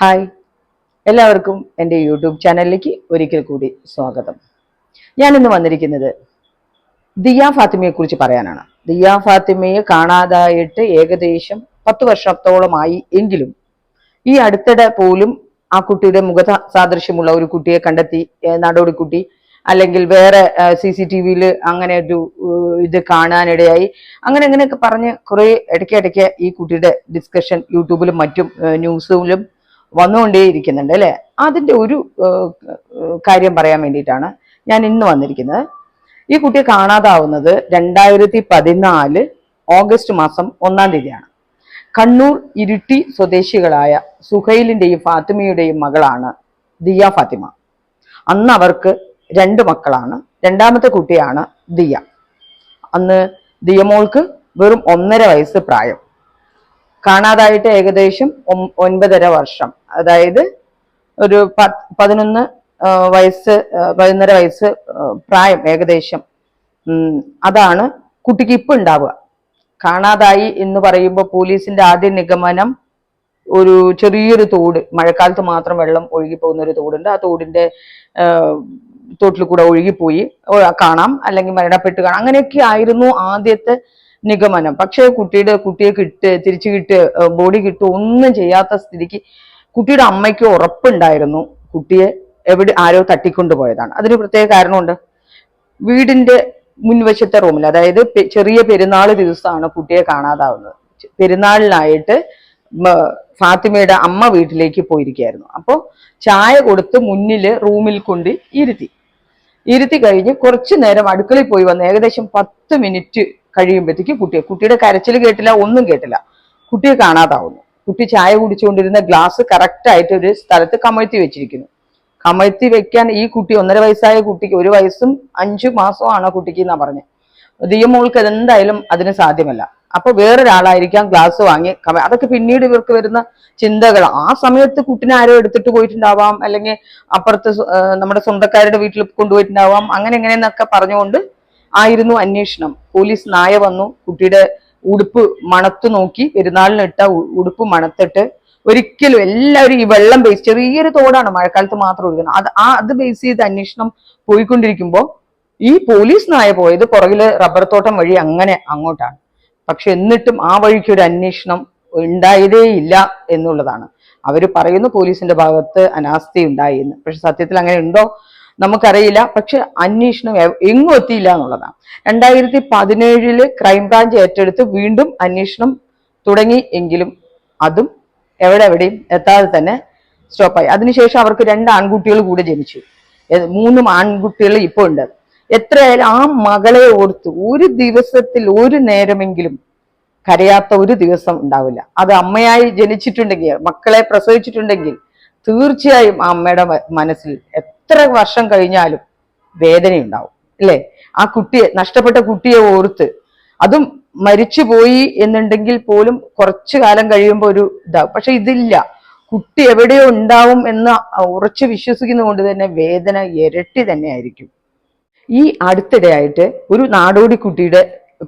Hi. എല്ലാവർക്കും എന്റെ YouTube ചാനലിലേക്ക് ഒരിക്കൽ കൂടി സ്വാഗതം. ഞാനിന്ന് വന്നിരിക്കുന്നത് ദിയ ഫാത്തിമയെ കുറിച്ച് പറയാനാണ്. ദിയ ഫാത്തിമയെ കാണാതായിട്ട് ഏകദേശം പത്ത് വർഷത്തോളമായി എങ്കിലും ഈ അടുത്തിടെ പോലും ആ കുട്ടിയുടെ മുഖ സാദൃശ്യമുള്ള ഒരു കുട്ടിയെ കണ്ടെത്തി നാടോടിക്കുട്ടി അല്ലെങ്കിൽ വേറെ സി സി ടി വിയിൽ അങ്ങനെ ഒരു ഇത് കാണാനിടയായി. അങ്ങനെ അങ്ങനെയൊക്കെ പറഞ്ഞ് കുറേ ഇടയ്ക്ക് ഇടയ്ക്ക് ഈ കുട്ടിയുടെ ഡിസ്കഷൻ യൂട്യൂബിലും മറ്റും ന്യൂസിലും വന്നുകൊണ്ടേയിരിക്കുന്നുണ്ട് അല്ലെ? അതിന്റെ ഒരു കാര്യം പറയാൻ വേണ്ടിയിട്ടാണ് ഞാൻ ഇന്ന് വന്നിരിക്കുന്നത്. ഈ കുട്ടിയെ കാണാതാവുന്നത് രണ്ടായിരത്തി പതിനാല് ഓഗസ്റ്റ് മാസം ഒന്നാം തീയതിയാണ്. കണ്ണൂർ ഇരുട്ടി സ്വദേശികളായ സുഹൈലിന്റെയും ഫാത്തിമയുടെയും മകളാണ് ദിയ ഫാത്തിമ. അന്ന് അവർക്ക് രണ്ട് മക്കളാണ്. രണ്ടാമത്തെ കുട്ടിയാണ് ദിയ. അന്ന് ദിയമോൾക്ക് വെറും ഒന്നര വയസ്സ് പ്രായം. കാണാതായിട്ട് ഏകദേശം ഒൻപതര വർഷം. അതായത് ഒരു പതിനൊന്ന് വയസ്സ് പതിനൊന്നര വയസ്സ് പ്രായം ഏകദേശം. അതാണ് കുട്ടിക്ക് ഇപ്പൊ ഉണ്ടാവുക. കാണാതായി എന്ന് പറയുമ്പോൾ പോലീസിന്റെ ആദ്യ നിഗമനം ഒരു ചെറിയൊരു തോട് മഴക്കാലത്ത് മാത്രം വെള്ളം ഒഴുകി പോകുന്ന ഒരു തോടുണ്ട്. ആ തോടിന്റെ തോട്ടിൽ കൂടെ ഒഴുകിപ്പോയി. കാണാം. അല്ലെങ്കിൽ മരണപ്പെട്ട് കാണാം. അങ്ങനെയൊക്കെ ആയിരുന്നു ആദ്യത്തെ നിഗമനം. പക്ഷേ കുട്ടിയുടെ കുട്ടിയെ കിട്ട് തിരിച്ചു കിട്ട് ബോഡി കിട്ടുക ഒന്നും ചെയ്യാത്ത സ്ഥിതിക്ക് കുട്ടിയുടെ അമ്മയ്ക്ക് ഉറപ്പുണ്ടായിരുന്നു കുട്ടിയെ എവിടെ ആരോ തട്ടിക്കൊണ്ടുപോയതാണ് അതിന് പ്രത്യേക കാരണമുണ്ട്. വീടിന്റെ മുൻവശത്തെ റൂമിൽ അതായത് ചെറിയ പെരുന്നാൾ ദിവസമാണ് കുട്ടിയെ കാണാതാവുന്നത്. പെരുന്നാളിനായിട്ട് ഫാത്തിമയുടെ അമ്മ വീട്ടിലേക്ക് പോയിരിക്കുകയായിരുന്നു. അപ്പോൾ ചായ കൊടുത്ത് മുന്നിൽ റൂമിൽ കൊണ്ട് ഇരുത്തി. ഇരുത്തി കഴിഞ്ഞ് കുറച്ചു നേരം അടുക്കളയിൽ പോയി വന്ന് ഏകദേശം പത്ത് മിനിറ്റ് കഴിയുമ്പോഴത്തേക്ക് കുട്ടിയെ കുട്ടിയുടെ കരച്ചിൽ കേട്ടില്ല ഒന്നും കേട്ടില്ല. കുട്ടിയെ കാണാതാവുന്നു. കുട്ടി ചായ കുടിച്ചുകൊണ്ടിരുന്ന ഗ്ലാസ് കറക്റ്റായിട്ട് ഒരു സ്ഥലത്ത് കമഴ്ത്തി വെച്ചിരിക്കുന്നു. കമഴ്ത്തി വെക്കാൻ ഈ കുട്ടി ഒന്നര വയസ്സായ കുട്ടിക്ക് ഒരു വയസ്സും അഞ്ചു മാസമാണ് കുട്ടിക്ക് എന്നാ പറഞ്ഞത് ദിയമോൾക്ക് അതെന്തായാലും അതിന് സാധ്യമല്ല. അപ്പൊ വേറൊരാളായിരിക്കാം ഗ്ലാസ് വാങ്ങി അതൊക്കെ പിന്നീട് ഇവർക്ക് വരുന്ന ചിന്തകൾ. ആ സമയത്ത് കുട്ടിനെ ആരോ എടുത്തിട്ട് പോയിട്ടുണ്ടാവാം അല്ലെങ്കിൽ അപ്പുറത്ത് നമ്മുടെ സ്വന്തക്കാരുടെ വീട്ടിൽ കൊണ്ടുപോയിട്ടുണ്ടാവാം അങ്ങനെ എങ്ങനെയെന്നൊക്കെ പറഞ്ഞുകൊണ്ട് ആയിരുന്നു അന്വേഷണം. പോലീസ് നായ വന്നു കുട്ടിയുടെ ഉടുപ്പ് മണത്തു നോക്കി പെരുന്നാളിനിട്ട ഉടുപ്പ് മണത്തിട്ട് ഒരിക്കലും എല്ലാവരും ഈ വെള്ളം ബേസ് ചെറിയൊരു തോടാണ് മഴക്കാലത്ത് മാത്രം ഒഴുകുന്നത്. അത് ആ അത് ബേസ് ചെയ്ത് അന്വേഷണം പോയിക്കൊണ്ടിരിക്കുമ്പോൾ ഈ പോലീസ് നായ പോയത് പുറകിൽ റബ്ബർ തോട്ടം വഴി അങ്ങനെ അങ്ങോട്ടാണ്. പക്ഷെ എന്നിട്ടും ആ വഴിക്ക് ഒരു അന്വേഷണം ഉണ്ടായതേ ഇല്ല എന്നുള്ളതാണ്. അവർ പറയുന്നു പോലീസിന്റെ ഭാഗത്ത് അനാസ്ഥ ഉണ്ടായി എന്ന്. പക്ഷെ സത്യത്തിൽ അങ്ങനെ ഉണ്ടോ? നമുക്കറിയില്ല. പക്ഷെ അന്വേഷണം എങ്ങും എത്തിയില്ല എന്നുള്ളതാണ്. രണ്ടായിരത്തി പതിനേഴിൽ ക്രൈംബ്രാഞ്ച് ഏറ്റെടുത്ത് വീണ്ടും അന്വേഷണം തുടങ്ങി എങ്കിലും അതും എവിടെ എവിടെയും എത്താതെ തന്നെ സ്റ്റോപ്പായി അതിനുശേഷം അവർക്ക് രണ്ട് ആൺകുട്ടികൾ കൂടെ ജനിച്ചു. മൂന്നും ആൺകുട്ടികൾ ഇപ്പോൾ ഉണ്ട്. എത്രയായാലും ആ മകളെ ഓർത്ത് ഒരു ദിവസത്തിൽ ഒരു നേരമെങ്കിലും കരയാത്ത ഒരു ദിവസം ഉണ്ടാവില്ല. അത് അമ്മയായി ജനിച്ചിട്ടുണ്ടെങ്കിൽ മക്കളെ പ്രസവിച്ചിട്ടുണ്ടെങ്കിൽ തീർച്ചയായും ആ അമ്മയുടെ മനസ്സിൽ എത്ര വർഷം കഴിഞ്ഞാലും വേദനയുണ്ടാവും അല്ലേ? ആ കുട്ടിയെ നഷ്ടപ്പെട്ട കുട്ടിയെ ഓർത്ത് അതും മരിച്ചു പോയി എന്നുണ്ടെങ്കിൽ പോലും കുറച്ചു കാലം കഴിയുമ്പോൾ ഒരു ഇതാവും. പക്ഷെ ഇതില്ല. കുട്ടി എവിടെയോ ഉണ്ടാവും എന്ന് ഉറച്ചു വിശ്വസിക്കുന്നത് തന്നെ വേദന ഇരട്ടി തന്നെ ആയിരിക്കും. ഈ അടുത്തിടെയായിട്ട് ഒരു നാടോടി കുട്ടിയുടെ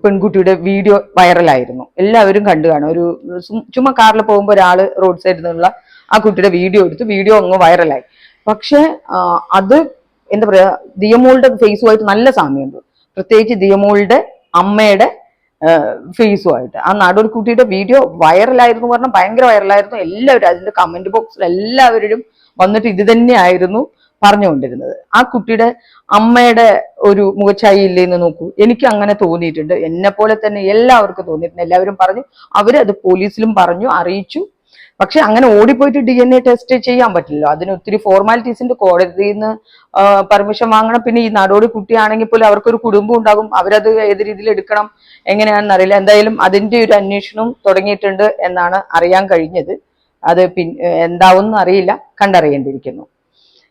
പെൺകുട്ടിയുടെ വീഡിയോ വൈറലായിരുന്നു. എല്ലാവരും കണ്ടു കാണും. ഒരു ചുമ്മാ കാറിൽ പോകുമ്പോൾ ഒരാൾ റോഡ് സൈഡിൽ നിന്നുള്ള ആ കുട്ടിയുടെ വീഡിയോ എടുത്ത് വീഡിയോ അങ്ങ് വൈറലായി. പക്ഷെ അത് എന്താ പറയാ ദിയമോളുടെ ഫേസുമായിട്ട് നല്ല സാമ്യമുണ്ട്. പ്രത്യേകിച്ച് ദിയമോളുടെ അമ്മയുടെ ഫേസുമായിട്ട്. ആ നാടോടി കുട്ടിയുടെ വീഡിയോ വൈറലായിരുന്നു പറഞ്ഞാൽ ഭയങ്കര വൈറലായിരുന്നു. എല്ലാവരും അതിന്റെ കമന്റ് ബോക്സിൽ എല്ലാവരും വന്നിട്ട് ഇത് തന്നെയായിരുന്നു പറഞ്ഞുകൊണ്ടിരുന്നത്. ആ കുട്ടിയുടെ അമ്മയുടെ ഒരു മുഖഛായ ഇല്ലേന്ന് നോക്കൂ. എനിക്ക് അങ്ങനെ തോന്നിയിട്ടുണ്ട്. എന്നെ പോലെ തന്നെ എല്ലാവർക്കും തോന്നിയിട്ടുണ്ട്. എല്ലാവരും പറഞ്ഞു അവരത് പോലീസിലും പറഞ്ഞു അറിയിച്ചു. പക്ഷെ അങ്ങനെ ഓടിപ്പോയിട്ട് ഡി എൻ എ ടെസ്റ്റ് ചെയ്യാൻ പറ്റില്ലല്ലോ. അതിന് ഒത്തിരി ഫോർമാലിറ്റീസിന്റെ കോടതിയിൽ നിന്ന് പെർമിഷൻ വാങ്ങണം. പിന്നെ ഈ നാടോടി കുട്ടിയാണെങ്കിൽ പോലും അവർക്കൊരു കുടുംബം ഉണ്ടാകും. അവരത് ഏത് രീതിയിൽ എടുക്കണം എങ്ങനെയാണെന്ന് അറിയില്ല. എന്തായാലും അതിന്റെ ഒരു അന്വേഷണം തുടങ്ങിയിട്ടുണ്ട് എന്നാണ് അറിയാൻ കഴിഞ്ഞത്. അത് പിൻ എന്താവും അറിയില്ല. കണ്ടറിയേണ്ടിയിരിക്കുന്നു.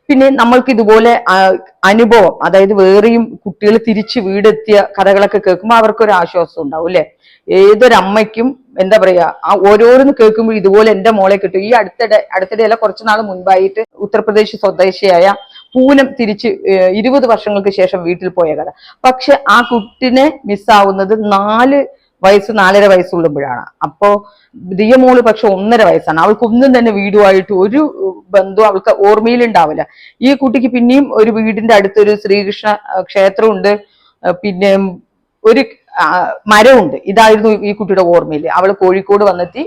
പിന്നെ നമ്മൾക്ക് ഇതുപോലെ അനുഭവം അതായത് വേറെയും കുട്ടികൾ തിരിച്ച് വീടെത്തിയ കഥകളൊക്കെ കേൾക്കുമ്പോൾ അവർക്കൊരു ആശ്വാസം ഉണ്ടാവും അല്ലെ? ഏതൊരമ്മയ്ക്കും എന്താ പറയാ ആ ഓരോരോന്ന് കേൾക്കുമ്പോൾ ഇതുപോലെ എന്റെ മോളെ കിട്ടും. ഈ അടുത്തിടെ അടുത്തിടെ അല്ല കുറച്ചു നാൾ മുൻപായിട്ട് ഉത്തർപ്രദേശ് സ്വദേശിയായ പൂനം തിരിച്ച് ഇരുപത് വർഷങ്ങൾക്ക് ശേഷം വീട്ടിൽ പോയ കഥ. പക്ഷെ ആ കുട്ടിനെ മിസ്സാവുന്നത് നാല് വയസ്സ് നാലര വയസ്സുള്ളുമ്പോഴാണ്. അപ്പോ ദിയമോൾ പക്ഷെ ഒന്നര വയസ്സാണ്. അവൾക്ക് ഒന്നും തന്നെ വീടുമായിട്ട് ഒരു ബന്ധവും അവൾക്ക് ഓർമ്മയിലുണ്ടാവില്ല ഈ കുട്ടിക്ക് പിന്നെയും ഒരു വീടിന്റെ അടുത്തൊരു ശ്രീകൃഷ്ണ ക്ഷേത്രമുണ്ട്. പിന്നെ ഒരു മരമുണ്ട്. ഇതായിരുന്നു ഈ കുട്ടിയുടെ ഓർമ്മയിൽ അവൾ കോഴിക്കോട് വന്നെത്തി.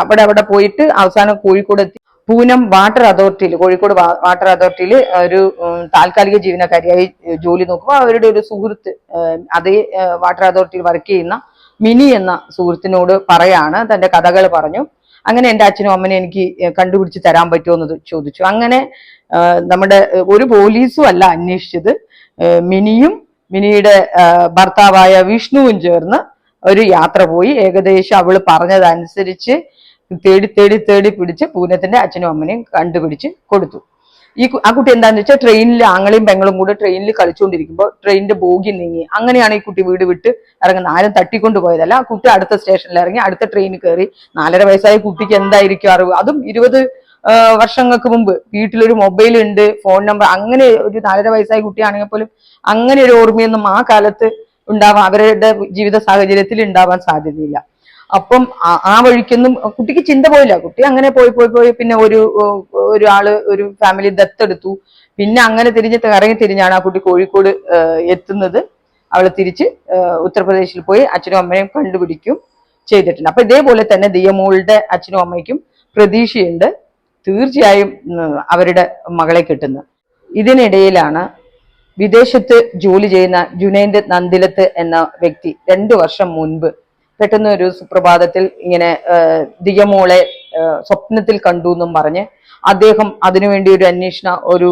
അവിടെ അവിടെ പോയിട്ട് അവസാനം കോഴിക്കോട് എത്തി പൂനം വാട്ടർ അതോറിറ്റിയിൽ കോഴിക്കോട് വാട്ടർ അതോറിറ്റിയിൽ ഒരു താൽക്കാലിക ജീവനക്കാരിയായി ജോലി നോക്കുമ്പോൾ അവരുടെ ഒരു സുഹൃത്ത് അതേ വാട്ടർ അതോറിറ്റിയിൽ വർക്ക് ചെയ്യുന്ന മിനി എന്ന സുഹൃത്തിനോട് പറയാണ് തന്റെ കഥകൾ പറഞ്ഞു. അങ്ങനെ എന്റെ അച്ഛനും അമ്മനെ എനിക്ക് കണ്ടുപിടിച്ച് തരാൻ പറ്റുമോ എന്ന് ചോദിച്ചു. അങ്ങനെ നമ്മുടെ ഒരു പോലീസും അല്ല അന്വേഷിച്ചത് മിനിയും മിനിയുടെ ഭർത്താവായ വിഷ്ണുവും ചേർന്ന് ഒരു യാത്ര പോയി. ഏകദേശം അവൾ പറഞ്ഞതനുസരിച്ച് തേടി തേടി തേടി പിടിച്ച് പൂനത്തിന്റെ അച്ഛനും അമ്മനെയും കണ്ടുപിടിച്ച് കൊടുത്തു. ഈ ആ കുട്ടി എന്താന്ന് വെച്ചാൽ ട്രെയിനിൽ ആങ്ങളെയും പെങ്ങളും കൂടെ ട്രെയിനിൽ കളിച്ചുകൊണ്ടിരിക്കുമ്പോൾ ട്രെയിനിന്റെ ബോഗി നീങ്ങി. അങ്ങനെയാണ് ഈ കുട്ടി വീട് വിട്ട് ഇറങ്ങുന്നത്. ആരും തട്ടിക്കൊണ്ട് പോയതല്ല ആ കുട്ടി അടുത്ത സ്റ്റേഷനിൽ ഇറങ്ങി അടുത്ത ട്രെയിനിൽ കയറി. നാലര വയസ്സായ കുട്ടിക്ക് എന്തായിരിക്കും അറിവ്? അതും ഇരുപത് വർഷങ്ങൾക്ക് മുമ്പ്. വീട്ടിലൊരു മൊബൈൽ ഉണ്ട് ഫോൺ നമ്പർ അങ്ങനെ ഒരു നാലര വയസ്സായ കുട്ടിയാണെങ്കിൽ പോലും അങ്ങനെ ഒരു ഓർമ്മയൊന്നും ആ കാലത്ത് ഉണ്ടാവാൻ അവരുടെ ജീവിത സാഹചര്യത്തിൽ ഉണ്ടാവാൻ സാധ്യതയില്ല. അപ്പം ആ- വഴിക്കൊന്നും കുട്ടിക്ക് ചിന്ത പോയില്ല. കുട്ടി അങ്ങനെ പോയി പോയി പോയി പിന്നെ ഒരു ഒരു ഒരാൾ ഒരു ഫാമിലി ദത്തെടുത്തു. പിന്നെ അങ്ങനെ തിരിഞ്ഞ് ഇറങ്ങി തിരിഞ്ഞാണ് ആ കുട്ടി കോഴിക്കോട് എത്തുന്നത്. അവൾ തിരിച്ച് ഉത്തർപ്രദേശിൽ പോയി അച്ഛനും അമ്മയും കണ്ടുപിടിക്കും ചെയ്തിട്ടുണ്ട്. അപ്പൊ ഇതേപോലെ തന്നെ ദിയമോളുടെ അച്ഛനും അമ്മയ്ക്കും പ്രതീക്ഷയുണ്ട് തീർച്ചയായും അവരുടെ മകളെ കിട്ടുന്നു ഇതിനിടയിലാണ് വിദേശത്ത് ജോലി ചെയ്യുന്ന ജുനൈദ് നന്ദിലത്ത് എന്ന വ്യക്തി രണ്ടു വർഷം മുൻപ് പെട്ടെന്ന് ഒരു സുപ്രഭാതത്തിൽ ഇങ്ങനെ ദിയമോളെ സ്വപ്നത്തിൽ കണ്ടു എന്നും പറഞ്ഞ് അദ്ദേഹം അതിനുവേണ്ടി ഒരു അന്വേഷണ ഒരു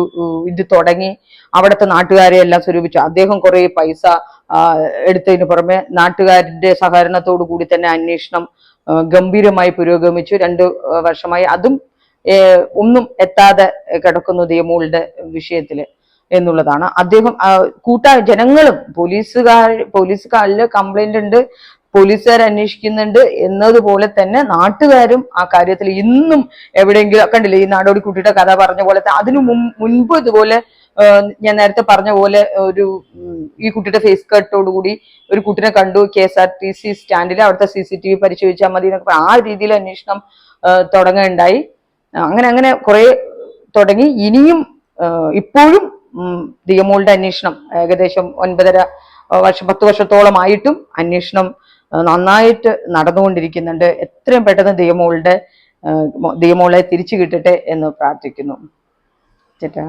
ഇത് തുടങ്ങി അവിടുത്തെ നാട്ടുകാരെ എല്ലാം സ്വരൂപിച്ചു. അദ്ദേഹം കുറെ പൈസ എടുത്തതിന് പുറമെ നാട്ടുകാരുടെ സഹകരണത്തോടു കൂടി തന്നെ അന്വേഷണം ഗംഭീരമായി പുരോഗമിച്ചു. രണ്ട് വർഷമായി. അതും ഒന്നും എത്താതെ കിടക്കുന്നു ദിയമോളുടെ വിഷയത്തിൽ എന്നുള്ളതാണ്. അദ്ദേഹം കൂട്ട ജനങ്ങളും പോലീസുകാർ പോലീസുകാരിൽ കംപ്ലൈന്റ് ഉണ്ട്. പോലീസുകാർ അന്വേഷിക്കുന്നുണ്ട് എന്നതുപോലെ തന്നെ നാട്ടുകാരും ആ കാര്യത്തിൽ ഇന്നും എവിടെയെങ്കിലും കണ്ടില്ലേ ഈ നാടോടി കുട്ടിയുടെ കഥ പറഞ്ഞ പോലെ അതിനു മുൻപ് ഇതുപോലെ ഞാൻ നേരത്തെ പറഞ്ഞ പോലെ ഒരു ഈ കുട്ടിയുടെ ഫേസ് കട്ടോടുകൂടി ഒരു കുട്ടിനെ കണ്ടു K S R T C സ്റ്റാൻഡിൽ അവിടുത്തെ സി സി ടി വി പരിശോധിച്ചാൽ മതി എന്നൊക്കെ ആ രീതിയിൽ അന്വേഷണം തുടങ്ങുകയുണ്ടായി. അങ്ങനെ അങ്ങനെ കുറെ തുടങ്ങി. ഇനിയും ഇപ്പോഴും ദിയമോളുടെ അന്വേഷണം ഏകദേശം ഒൻപതര വർഷം പത്ത് വർഷത്തോളമായിട്ടും അന്വേഷണം നന്നായിട്ട് നടന്നുകൊണ്ടിരിക്കുന്നുണ്ട്. എത്രയും പെട്ടെന്ന് ദൈവമോളുടെ ദൈവമോളെ തിരിച്ചു കിട്ടട്ടെ എന്ന് പ്രാർത്ഥിക്കുന്നു. ചേട്ടാ